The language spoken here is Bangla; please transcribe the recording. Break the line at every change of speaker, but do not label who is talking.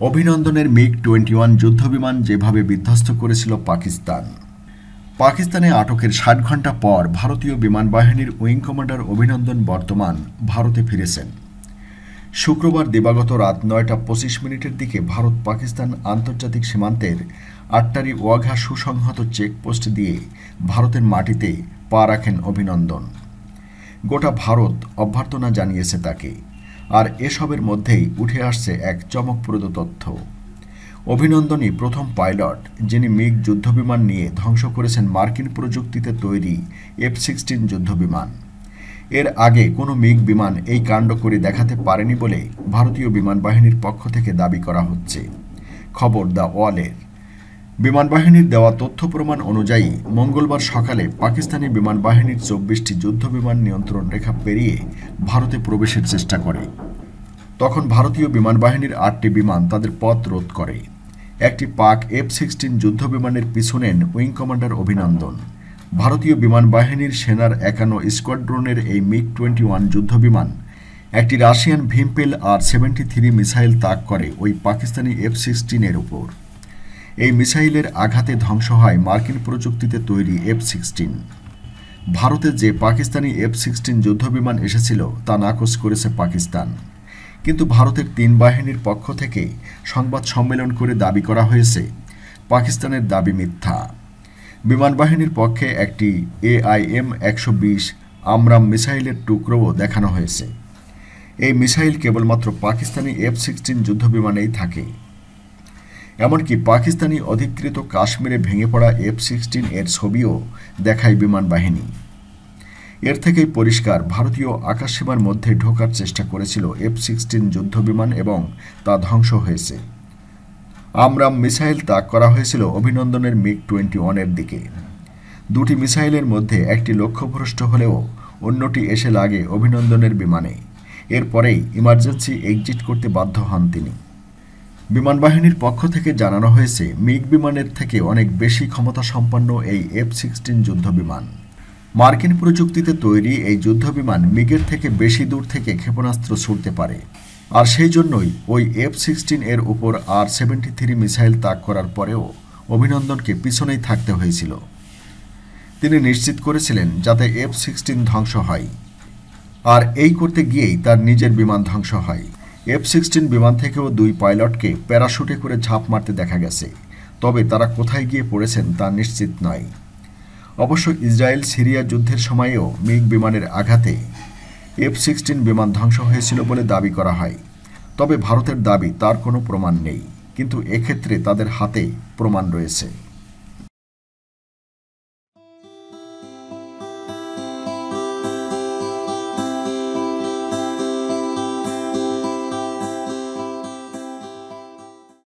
অভিনন্দনের মিগ টোয়েন্টি ওয়ান যুদ্ধবিমান যেভাবে বিধ্বস্ত করেছিল পাকিস্তান। পাকিস্তানে আটকের ষাট ঘণ্টা পর ভারতীয় বিমান বাহিনীর উইং কমান্ডার অভিনন্দন বর্তমান ভারতে ফিরেছেন। শুক্রবার দিবাগত রাত নয়টা পঁচিশ মিনিটের দিকে ভারত পাকিস্তান আন্তর্জাতিক সীমান্তের আটটারি ওয়াঘা সুসংহত চেকপোস্ট দিয়ে ভারতের মাটিতে পা রাখেন অভিনন্দন। গোটা ভারত অভ্যর্থনা জানিয়েছে তাকে। আর এসবের মধ্যেই উঠে আসছে এক চমকপ্রদ তথ্য। অভিনন্দনই প্রথম পাইলট, যিনি মিগ যুদ্ধবিমান নিয়ে ধ্বংস করেছেন মার্কিন প্রযুক্তিতে তৈরি এফ সিক্সটিন যুদ্ধবিমান। এর আগে কোনো মিগ বিমান এই কাণ্ড করে দেখাতে পারেনি বলে ভারতীয় বিমান বাহিনীর পক্ষ থেকে দাবি করা হচ্ছে। খবর দ্য ওয়ালের। বিমান বাহিনীর দেওয়া তথ্য প্রমাণ অনুযায়ী, মঙ্গলবার সকালে পাকিস্তানি বিমান বাহিনীর চব্বিশটি যুদ্ধবিমান নিয়ন্ত্রণ রেখা পেরিয়ে ভারতে প্রবেশের চেষ্টা করে। তখন ভারতীয় বিমান বাহিনীর আটটি বিমান তাদের পথ রোধ করে। একটি পাক এফ সিক্সটিন যুদ্ধবিমানের পিছু নেন উইং কমান্ডার অভিনন্দন। ভারতীয় বিমান বাহিনীর সেনার একান্ন স্কোয়াড্রনের এই মিগ টোয়েন্টি ওয়ান যুদ্ধবিমান, একটি রাশিয়ান ভিমপেল আর সেভেন্টি থ্রি মিসাইল তাক করে ওই পাকিস্তানি এফ সিক্সটিনের উপর। এই মিসাইলের আঘাতে ধ্বংস হয় মার্কিন প্রযুক্তিতে তৈরি এফ সিক্সটিন ভারতে যে পাকিস্তানি এফ সিক্সটিন যুদ্ধবিমান এসেছিল, তা নাকচ করেছে পাকিস্তান। কিন্তু ভারতের তিন বাহিনীর পক্ষ থেকে সংবাদ সম্মেলন করে দাবি করা হয়েছে, পাকিস্তানের দাবি মিথ্যা। বিমান বাহিনীর পক্ষে একটি এআইএম একশো বিশ আমরাম মিসাইলের টুকরোও দেখানো হয়েছে। এই মিসাইল কেবলমাত্র পাকিস্তানি এফ সিক্সটিন যুদ্ধবিমানেই থাকে। এমনকি পাকিস্তানি অধিকৃত কাশ্মীরে ভেঙে পড়া এফ সিক্সটিন এর ছবিও দেখায় বিমান বাহিনী। এর থেকেই পরিষ্কার, ভারতীয় আকাশসীমার মধ্যে ঢোকার চেষ্টা করেছিল এফ সিক্সটিন যুদ্ধবিমান এবং তা ধ্বংস হয়েছে। আমরাম মিসাইল তাক করা হয়েছিল অভিনন্দনের মিগ টোয়েন্টি ওয়ানের দিকে। দুটি মিসাইলের মধ্যে একটি লক্ষ্যভ্রষ্ট হলেও অন্যটি এসে লাগে অভিনন্দনের বিমানে। এরপরেই ইমার্জেন্সি এক্সিট করতে বাধ্য হন তিনি। বিমান বাহিনীর পক্ষ থেকে জানানো হয়েছে, মিগ বিমানের থেকে অনেক বেশি ক্ষমতা সম্পন্ন এই এফ সিক্সটিন যুদ্ধবিমান। মার্কিন প্রযুক্তিতে তৈরি এই যুদ্ধবিমান মিগের থেকে বেশি দূর থেকে ক্ষেপণাস্ত্র ছুটতে পারে। আর সেই জন্যই ওই এফ সিক্সটিন এর উপর আর সেভেন্টি থ্রি মিসাইল তাক করার পরেও অভিনন্দনকে পিছনেই থাকতে হয়েছিল। তিনি নিশ্চিত করেছিলেন যাতে এফ সিক্সটিন ধ্বংস হয়। আর এই করতে গিয়েই তার নিজের বিমান ধ্বংস হয়। এফ সিক্সটিন বিমান থেকেও দুই পাইলটকে প্যারাশুটে করে ঝাঁপ মারতে দেখা গেছে। তবে তারা কোথায় গিয়ে পড়েছেন তা নিশ্চিত নয়। অবশ্য ইসরায়েল সিরিয়া যুদ্ধের সময়েও মিগ বিমানের আঘাতে এফ সিক্সটিন বিমান ধ্বংস হয়েছিল বলে দাবি করা হয়। তবে ভারতের দাবি তার কোনো প্রমাণ নেই। কিন্তু এক্ষেত্রে তাদের হাতে প্রমাণ রয়েছে।